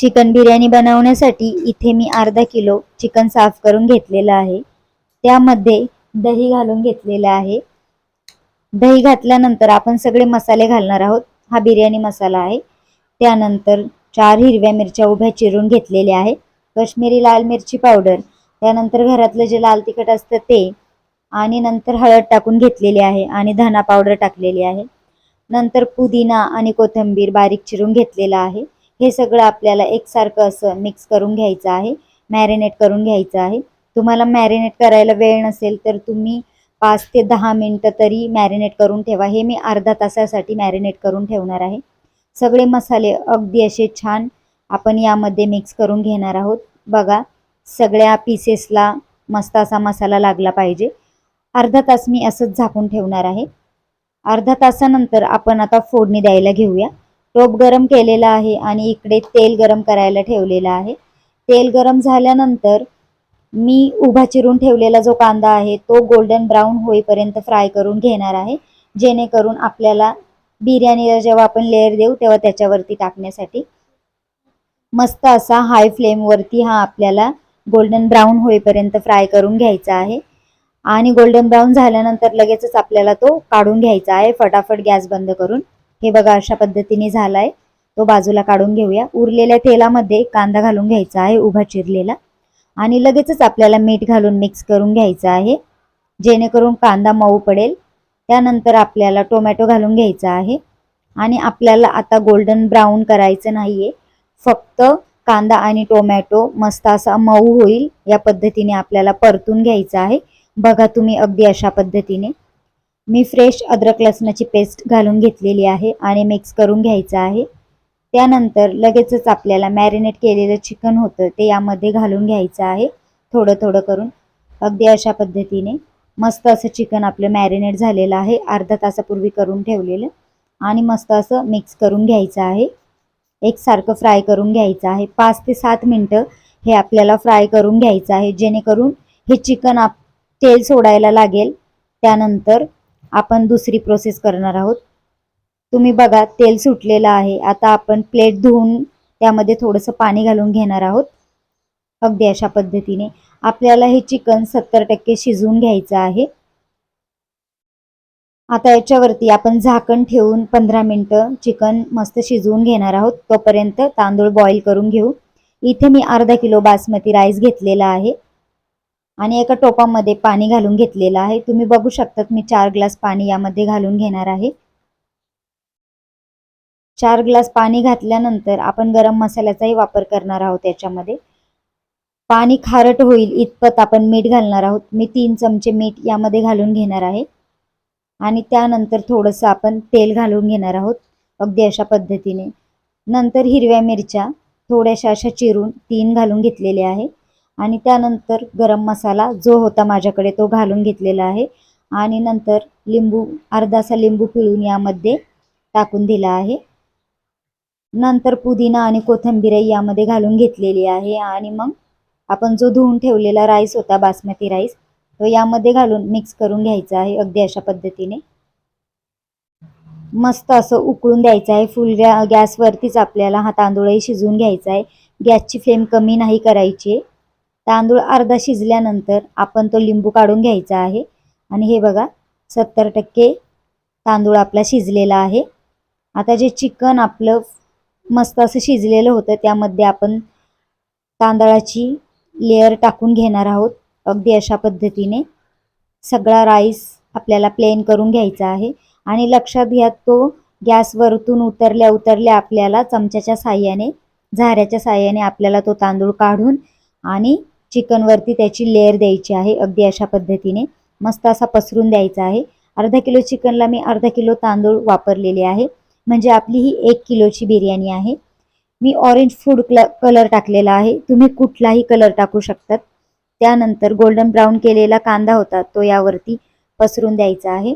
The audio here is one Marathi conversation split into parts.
चिकन बिर्याणी बनवण्यासाठी इथे मी अर्धा किलो चिकन साफ करून घेतलेलं आहे. त्यामध्ये दही घालून घेतलेलं आहे. दही घातल्यानंतर आपण सगळे मसाले घालणार आहोत. हा बिर्याणी मसाला आहे. त्यानंतर चार हिरव्या मिरच्या उभ्या चिरून घेतलेल्या आहे. कश्मीरी लाल मिरची पावडर त्यानंतर घरातलं जे लाल तिखट असतं ते आणि नंतर हळद टाकून घेतलेली आहे आणि धना पावडर टाकलेली आहे. नंतर पुदिना आणि कोथिंबीर बारीक चिरून घेतलेला आहे. हे सगळं आपल्याला एकसारखं असं मिक्स करून घ्यायचं आहे. मॅरिनेट करून घ्यायचं आहे. तुम्हाला मॅरिनेट करायला वेळ नसेल तर तुम्ही पाच ते दहा मिनटं तरी मॅरिनेट करून ठेवा. हे मी अर्धा तासासाठी मॅरिनेट करून ठेवणार आहे. सगळे मसाले अगदी असे छान आपण यामध्ये मिक्स करून घेणार आहोत. बघा सगळ्या पीसेसला मस्त असा मसाला लागला पाहिजे. अर्धा तास मी असंच झाकून ठेवणार आहे. अर्धा तासानंतर आपण आता फोडणी द्यायला घेऊया. टोप गरम केलेला आहे आणि इकडे तेल गरम करायला ठेवलेलं आहे. तेल गरम झाल्यानंतर मी उभा चिरून ठेवलेला जो कांदा आहे तो गोल्डन ब्राऊन होईपर्यंत फ्राय करून घेणार आहे. जेणेकरून आपल्याला बिर्याणीला जेव्हा आपण लेअर देऊ तेव्हा त्याच्यावरती टाकण्यासाठी मस्त असा हाय फ्लेमवरती हा आपल्याला गोल्डन ब्राऊन होईपर्यंत फ्राय करून घ्यायचा आहे. आणि गोल्डन ब्राऊन झाल्यानंतर लगेचच आपल्याला तो काढून घ्यायचा आहे. फटाफट गॅस बंद करून. हे बघा अशा पद्धतीने झालाय. तो बाजूला काढून घेऊया. उरलेल्या तेलामध्ये कांदा घालून घ्यायचा आहे उभा चिरलेला. आणि लगेचच आपल्याला मीठ घालून मिक्स करून घ्यायचं आहे. जेणेकरून कांदा मऊ पडेल. त्यानंतर आपल्याला टोमॅटो घालून घ्यायचा आहे. आणि आपल्याला आता गोल्डन ब्राऊन करायचं नाहीये. फक्त कांदा आणि टोमॅटो मस्त असा मऊ होईल या पद्धतीने आपल्याला परतून घ्यायचा आहे. बघा तुम्ही अगदी अशा पद्धतीने. मी फ्रेश अद्रक लसणाची पेस्ट घालून घेतलेली आहे आणि मिक्स करून घ्यायचं आहे. त्यानंतर लगेचच आपल्याला मॅरिनेट केलेलं चिकन होतं ते यामध्ये घालून घ्यायचं आहे. थोडं थोडं करून. अगदी अशा पद्धतीने मस्त असं चिकन आपलं मॅरिनेट झालेलं आहे. अर्धा तासापूर्वी करून ठेवलेलं. आणि मस्त असं मिक्स करून घ्यायचं आहे. एकसारखं फ्राय करून घ्यायचं आहे. पाच ते सात मिनटं हे आपल्याला फ्राय करून घ्यायचं आहे. जेणेकरून हे चिकन आप तेल सोडायला लागेल. त्यानंतर आपण दुसरी प्रोसेस करणार आहोत. तुम्ही बघा तेल सुटलेलं आहे. आता आपण प्लेट धुवून त्यामध्ये थोडंसं पाणी घालून घेणार आहोत. अगदी अशा पद्धतीने. आपल्याला हे चिकन सत्तर टक्के शिजवून घ्यायचं आहे. आता याच्यावरती आपण झाकण ठेवून पंधरा मिनटं चिकन मस्त शिजवून घेणार आहोत. तोपर्यंत तांदूळ बॉईल करून घेऊ. इथे मी अर्धा किलो बासमती राईस घेतलेला आहे. आणि एका टोपामध्ये पाणी घालून घेतलेलं आहे. तुम्ही बघू शकतात मी चार ग्लास पाणी यामध्ये घालून घेणार आहे. चार ग्लास पाणी घातल्यानंतर आपण गरम मसाल्याचाही वापर करणार आहोत याच्यामध्ये. पाणी खारट होईल इतपत आपण मीठ घालणार आहोत. मी तीन चमचे मीठ यामध्ये घालून घेणार आहे. आणि त्यानंतर थोडंसं आपण तेल घालून घेणार आहोत अगदी अशा पद्धतीने. नंतर हिरव्या मिरच्या थोड्याशा अशा चिरून तीन घालून घेतलेल्या आहे. आणि त्यानंतर गरम मसाला जो होता माझ्याकडे तो घालून घेतलेला आहे. आणि नंतर लिंबू अर्धासा लिंबू पिळून यामध्ये टाकून दिला आहे. नंतर पुदिना आणि कोथिंबीरही यामध्ये घालून घेतलेली आहे. आणि मग आपण जो धुवून ठेवलेला राईस होता बासमती राईस तो यामध्ये घालून मिक्स करून घ्यायचा आहे अगदी अशा पद्धतीने. मस्त असं उकळून द्यायचं आहे. फुल गॅ गॅसवरतीच आपल्याला हा तांदूळही शिजवून घ्यायचा आहे. गॅसची फ्लेम कमी नाही करायची आहे. तांदूळ अर्धा शिजल्यानंतर आपण तो लिंबू काढून घ्यायचा आहे. आणि हे बघा सत्तर टक्के तांदूळ आपला शिजलेला आहे. आता जे चिकन आपलं मस्त असं शिजलेलं होतं त्यामध्ये आपण तांदळाची लेअर टाकून घेणार आहोत अगदी अशा पद्धतीने. सगळा राईस आपल्याला प्लेन करून घ्यायचा आहे. आणि लक्षात घ्या तो गॅसवरतून उतरल्या उतरल्या आपल्याला चमच्याच्या साह्याने झाऱ्याच्या साह्याने आपल्याला तो तांदूळ काढून आणि चिकनवरती त्याची लेअर द्यायची आहे अगदी अशा पद्धतीने. मस्त असा पसरून द्यायचा आहे. अर्धा किलो चिकनला मी अर्धा किलो तांदूळ वापरलेले आहे. म्हणजे आपली ही एक किलोची बिर्याणी आहे. मी ऑरेंज फूड क्ल कलर टाकलेला आहे. तुम्ही कुठलाही कलर टाकू शकतात. त्यानंतर गोल्डन ब्राऊन केलेला कांदा होता तो यावरती पसरून द्यायचा आहे.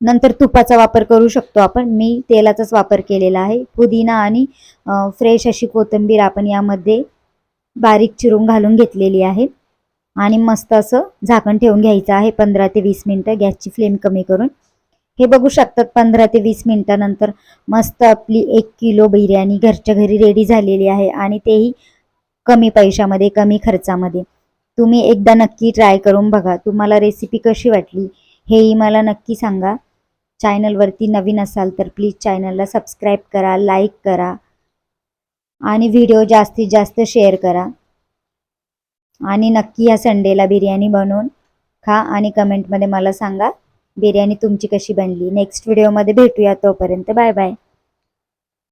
नंतर तुपाचा वापर करू शकतो आपण. मी तेलाचाच वापर केलेला आहे. पुदिना आणि फ्रेश अशी कोथिंबीर आपण यामध्ये बारीक चिरून घालून घेतलेली आहे. आणि मस्त असं झाकण ठेवून घ्यायचं आहे पंधरा ते वीस मिनटं. गॅसची फ्लेम कमी करून. हे बघू शकतात पंधरा ते वीस मिनटानंतर मस्त आपली एक किलो बिर्याणी घरच्या घरी रेडी झालेली आहे आणि तेही कमी पैशामध्ये कमी खर्चामध्ये. तुम्ही एकदा नक्की ट्राय करून बघा. तुम्हाला रेसिपी कशी वाटली हेही मला नक्की सांगा. चॅनलवरती नवीन असाल तर प्लीज चॅनलला सबस्क्राईब करा लाईक करा. आणि व्हिडिओ जास्तीत जास्त शेअर करा. आणि नक्की या संडेला बिर्याणी बनवून खा आणि कमेंटमध्ये मला सांगा बिर्याणी तुमची कशी बनली. नेक्स्ट व्हिडिओमध्ये भेटूया तोपर्यंत. Bye bye